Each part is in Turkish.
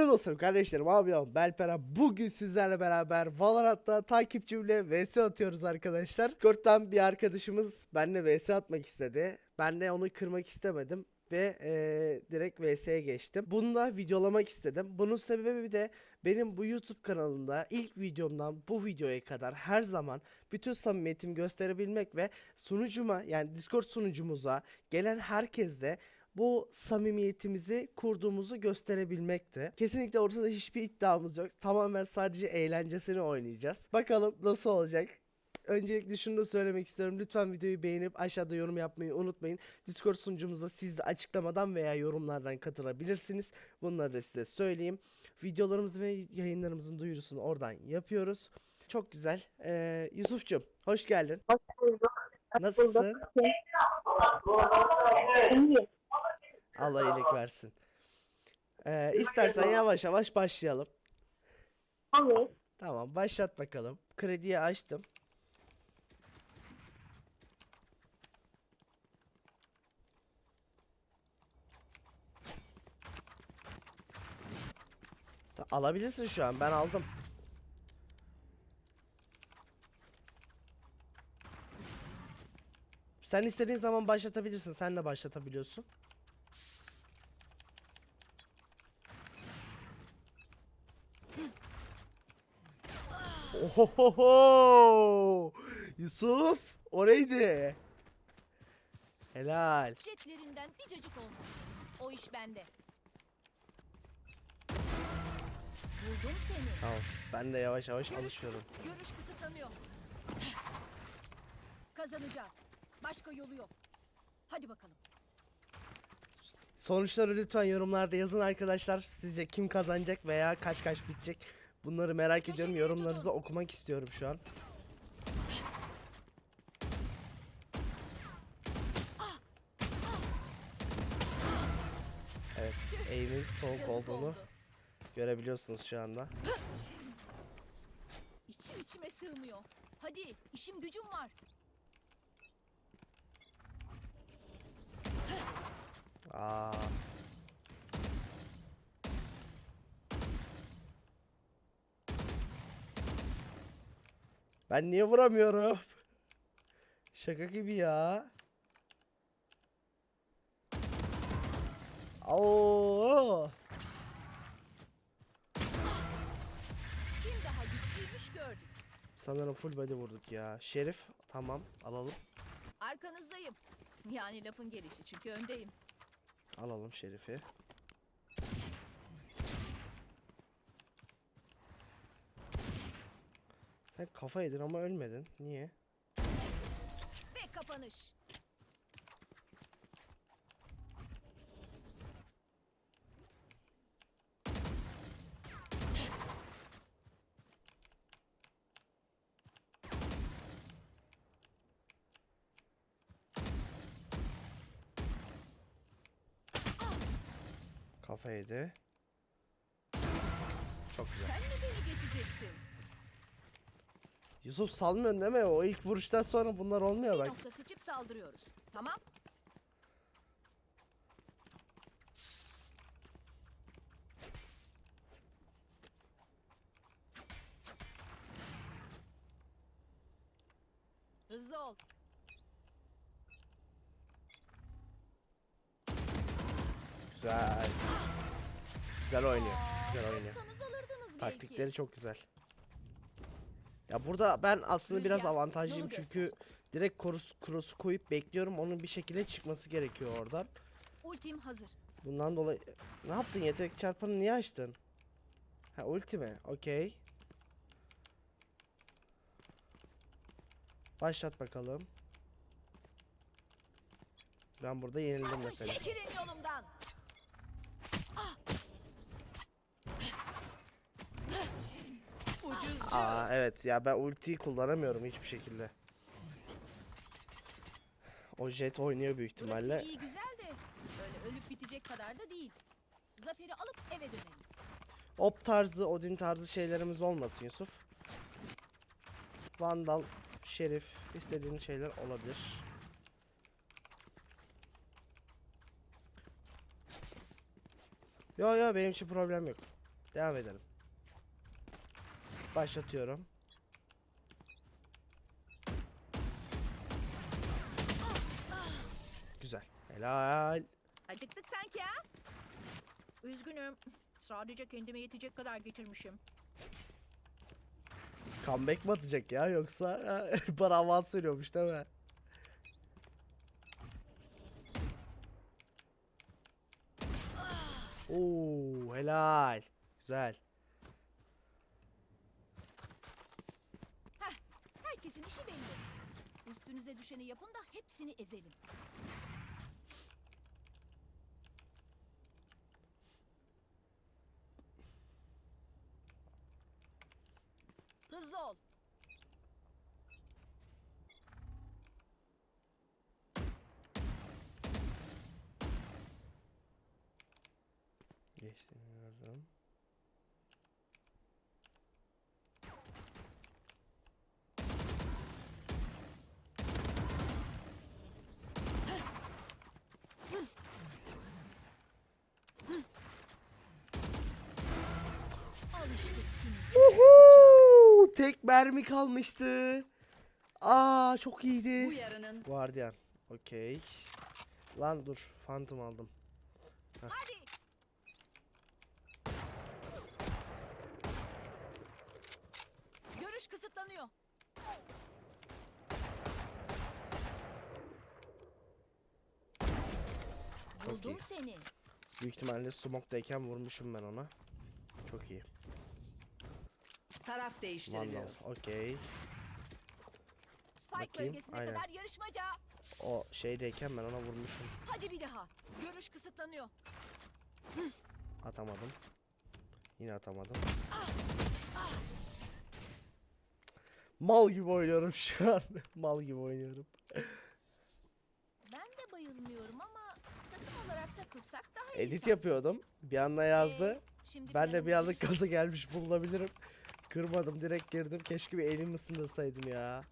Değerli dostlarım, kardeşlerim, abim, Belpera bugün sizlerle beraber Valorant'ta takipçimle vs atıyoruz arkadaşlar. Discord'dan bir arkadaşımız benimle vs atmak istedi. Ben de onu kırmak istemedim ve eee, direkt vs'ye geçtim. Bunu da videolamak istedim. Bunun sebebi de benim bu YouTube kanalımda ilk videomdan bu videoya kadar her zaman bütün samimiyetimi gösterebilmek ve sunucuma yani Discord sunucumuza gelen herkesle bu samimiyetimizi kurduğumuzu gösterebilmekti. Kesinlikle ortada hiçbir iddiamız yok. Tamamen sadece eğlencesini oynayacağız. Bakalım nasıl olacak. Öncelikle şunu da söylemek istiyorum. Lütfen videoyu beğenip aşağıda yorum yapmayı unutmayın. Discord sunucumuza siz de açıklamadan veya yorumlardan katılabilirsiniz. Bunları da size söyleyeyim. Videolarımızı ve yayınlarımızın duyurusunu oradan yapıyoruz. Çok güzel. Ee, Yusuf'cum hoş geldin. Hoş bulduk. Nasılsın? İyi. Allah iyilik versin. Ee, istersen yavaş yavaş başlayalım. Olur. Tamam başlat bakalım. Krediyi açtım. Ta- Alabilirsin şu an ben aldım. Sen istediğin zaman başlatabilirsin. Sen de başlatabiliyorsun. Ohohoho! Yusuf, o neydi? Helal. Jetlerinden bir cacık olmaz. O iş bende. Buldum seni. Tamam, ben de yavaş yavaş Görüş, alışıyorum. kısıt- görüş kısıtlanıyor. Kazanacağız. Başka yolu yok. Hadi bakalım. Sonuçları lütfen yorumlarda yazın arkadaşlar. Sizce kim kazanacak veya kaç kaç bitecek? Bunları merak ediyorum. Yorumlarınızı okumak istiyorum şu an. Evet, aim'in soğuk olduğunu oldu. görebiliyorsunuz şu anda. İçim içime sığmıyor. Hadi işim gücüm var. Aa. Ben niye vuramıyorum? Şaka gibi ya. Oo. Kim daha güçlüymüş gördük. Sanırım full body vurduk ya. Şerif tamam alalım. Arkanızdayım. Yani lafın gelişi çünkü öndeyim. Alalım Şerif'i. Sen kafa yedin ama ölmedin. Niye? Ve kapanış. Kafa yedi. Çok güzel. Sen mi beni geçecektin? Yusuf salmıyorsun değil mi? O ilk vuruştan sonra bunlar olmuyor Bir bak. nokta seçip saldırıyoruz. Tamam. Hızlı ol. Güzel. Güzel oynuyor. Güzel oynuyor. bassanız alırdınız belki. Taktikleri çok güzel. Ya burada ben aslında biraz avantajlıyım çünkü direkt cross, cross'u koyup bekliyorum. Onun bir şekilde çıkması gerekiyor oradan. Ultim hazır. Bundan dolayı ne yaptın? Yetenek çarpanı niye açtın? Ha ulti mi? Okey. Başlat bakalım. Ben burada yenildim mesela. Çekilin yolumdan. Ucuzcu. Aa evet ya ben ultiyi kullanamıyorum hiçbir şekilde. O jet oynuyor büyük ihtimalle. Burası iyi güzel de öyle ölüp bitecek kadar da değil. Zaferi alıp eve dönelim. Op tarzı, Odin tarzı şeylerimiz olmasın Yusuf. Vandal, Şerif istediğin şeyler olabilir. Yo yo benim için problem yok. Devam edelim. Başlatıyorum. Güzel. Helal. Acıktık sanki ha? Üzgünüm. Sadece kendime yetecek kadar getirmişim. Comeback mi atacak ya yoksa bana avans veriyormuş değil mi? Oo helal. Güzel. İşi belli. Üstünüze düşeni yapın da hepsini ezelim. Hızlı ol. Geçtim. Al Uhu! Tek mermi kalmıştı. Aa çok iyiydi. Bu yarının. Guardian. Okey. Lan dur. Phantom aldım. Hadi. Görüş kısıtlanıyor. Buldum seni. Büyük ihtimalle smoke'dayken vurmuşum ben ona. Çok iyi. Taraf Vandal. değiştiriliyor. Okey. Spike Bakayım, bölgesine aynen. kadar yarışmaca. O şeydeyken ben ona vurmuşum. Hadi bir daha. Görüş kısıtlanıyor. Atamadım. Yine atamadım. Mal gibi oynuyorum şu an. Mal gibi oynuyorum. Ben de bayılmıyorum ama takım olarak takılsak daha iyi. Edit sanki. yapıyordum. Bir anda yazdı. Ee, şimdi Ben de bir anda gaza gelmiş bulunabilirim. Kırmadım direkt girdim. Keşke bir elimi ısındırsaydım ya.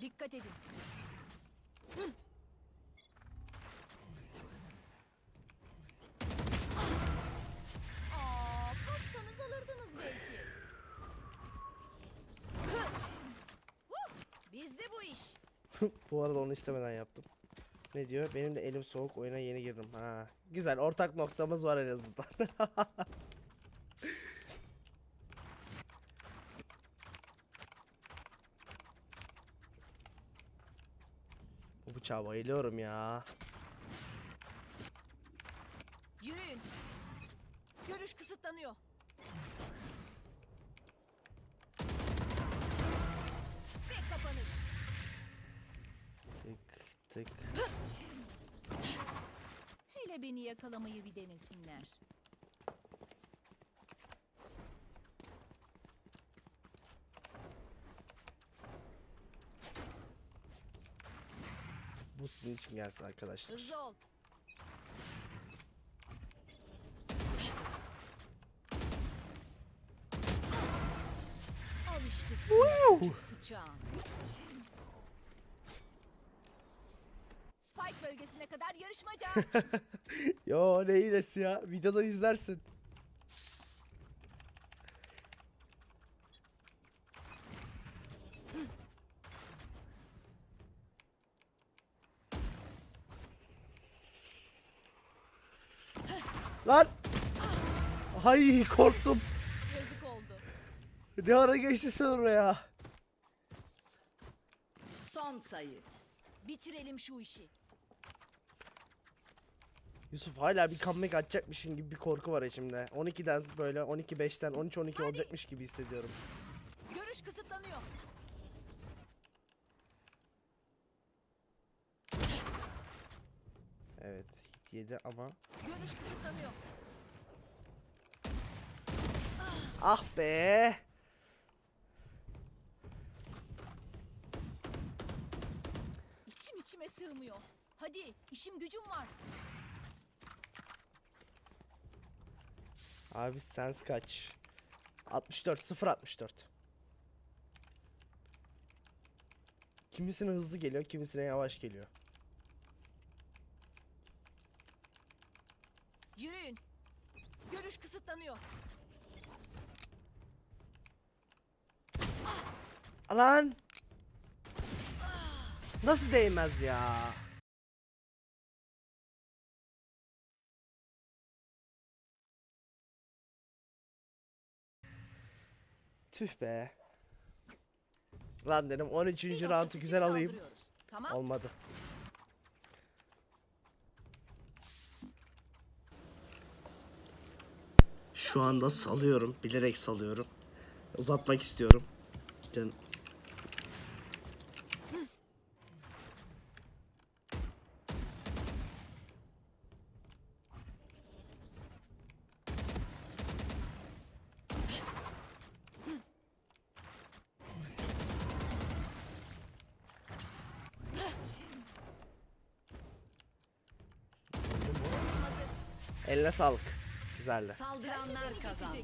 Dikkat edin. Aa, kassanız alırdınız belki. Huh, Bizde bu iş. Bu arada onu istemeden yaptım. Ne diyor? Benim de elim soğuk oyuna yeni girdim. Ha. Güzel ortak noktamız var en azından. bıçağa bayılıyorum ya. Yürüyün. Görüş kısıtlanıyor. Ve kapanış. Tık tık. Hele beni yakalamayı bir denesinler. Bu sizin için gelsin arkadaşlar. Hızlı ol. Al işte. Spike bölgesine kadar yarışmaca. Yo ne hilesi ya. Videoda izlersin. Lan! Hay korktum. Yazık oldu. Ne ara geçti sen oraya? Son sayı. Bitirelim şu işi. Yusuf hala bir comeback atacakmışın gibi bir korku var içimde. 12'den böyle 12-5'ten 13-12 olacakmış gibi hissediyorum. Görüş kısıtlanıyor. Evet hit yedi ama. Görüş kısıtlanıyor. Ah be! İçim içime sığmıyor. Hadi işim gücüm var. Abi sens kaç? 64 0 64. Kimisine hızlı geliyor, kimisine yavaş geliyor. Yürüyün. Görüş kısıtlanıyor. Lan! Nasıl değmez ya? Tüh be. Lan dedim 13. roundu güzel alayım. Tamam. Olmadı. Şu anda salıyorum. Bilerek salıyorum. Uzatmak istiyorum. Can. Eline sağlık. Güzeldi. Saldıranlar kazandı.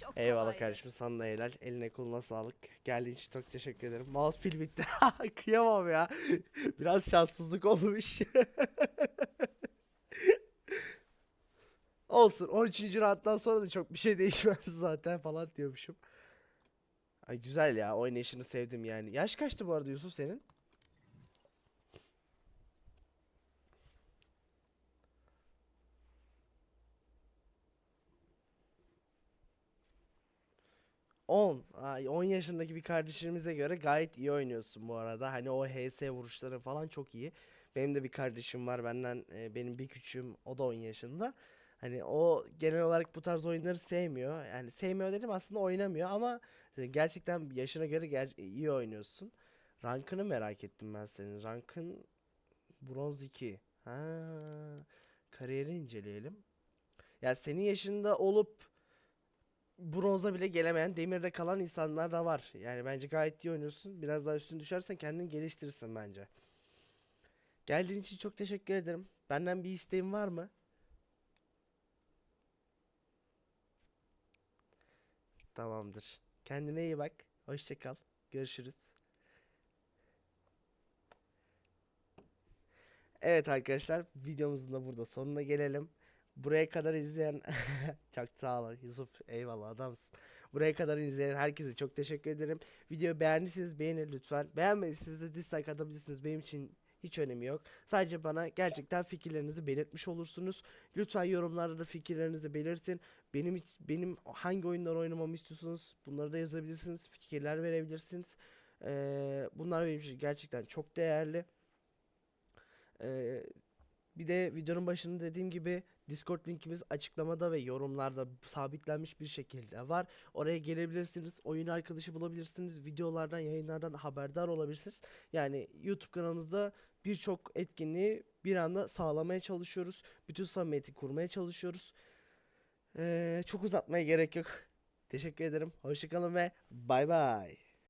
Çok Eyvallah kardeşim sana da helal. Eline koluna sağlık. Geldiğin için çok teşekkür ederim. Mouse pil bitti. Kıyamam ya. Biraz şanssızlık olmuş. Olsun. 13. rounddan sonra da çok bir şey değişmez zaten falan diyormuşum. Ay güzel ya. Oynayışını sevdim yani. Yaş kaçtı bu arada Yusuf senin? On. Ay, 10 yaşındaki bir kardeşimize göre gayet iyi oynuyorsun bu arada. Hani o HS vuruşları falan çok iyi. Benim de bir kardeşim var benden e, benim bir küçüğüm o da 10 yaşında. Hani o genel olarak bu tarz oyunları sevmiyor. Yani sevmiyor dedim aslında oynamıyor ama e, gerçekten yaşına göre ger- iyi oynuyorsun. Rankını merak ettim ben senin. Rankın bronz 2. Ha, kariyeri inceleyelim. Ya senin yaşında olup bronza bile gelemeyen demirde kalan insanlar da var. Yani bence gayet iyi oynuyorsun. Biraz daha üstüne düşersen kendini geliştirirsin bence. Geldiğin için çok teşekkür ederim. Benden bir isteğin var mı? Tamamdır. Kendine iyi bak. Hoşça kal. Görüşürüz. Evet arkadaşlar videomuzun da burada sonuna gelelim. Buraya kadar izleyen çok sağ ol Yusuf eyvallah adamsın. Buraya kadar izleyen herkese çok teşekkür ederim. Videoyu beğendiyseniz beğenin lütfen. Beğenmediyseniz de dislike atabilirsiniz. Benim için hiç önemi yok. Sadece bana gerçekten fikirlerinizi belirtmiş olursunuz. Lütfen yorumlarda da fikirlerinizi belirtin. Benim benim hangi oyunlar oynamamı istiyorsunuz? Bunları da yazabilirsiniz. Fikirler verebilirsiniz. Ee, bunlar benim için gerçekten çok değerli. Ee, bir de videonun başında dediğim gibi Discord linkimiz açıklamada ve yorumlarda sabitlenmiş bir şekilde var. Oraya gelebilirsiniz. Oyun arkadaşı bulabilirsiniz. Videolardan, yayınlardan haberdar olabilirsiniz. Yani YouTube kanalımızda birçok etkinliği bir anda sağlamaya çalışıyoruz. Bütün samimiyeti kurmaya çalışıyoruz. Ee, çok uzatmaya gerek yok. Teşekkür ederim. Hoşçakalın ve bay bay.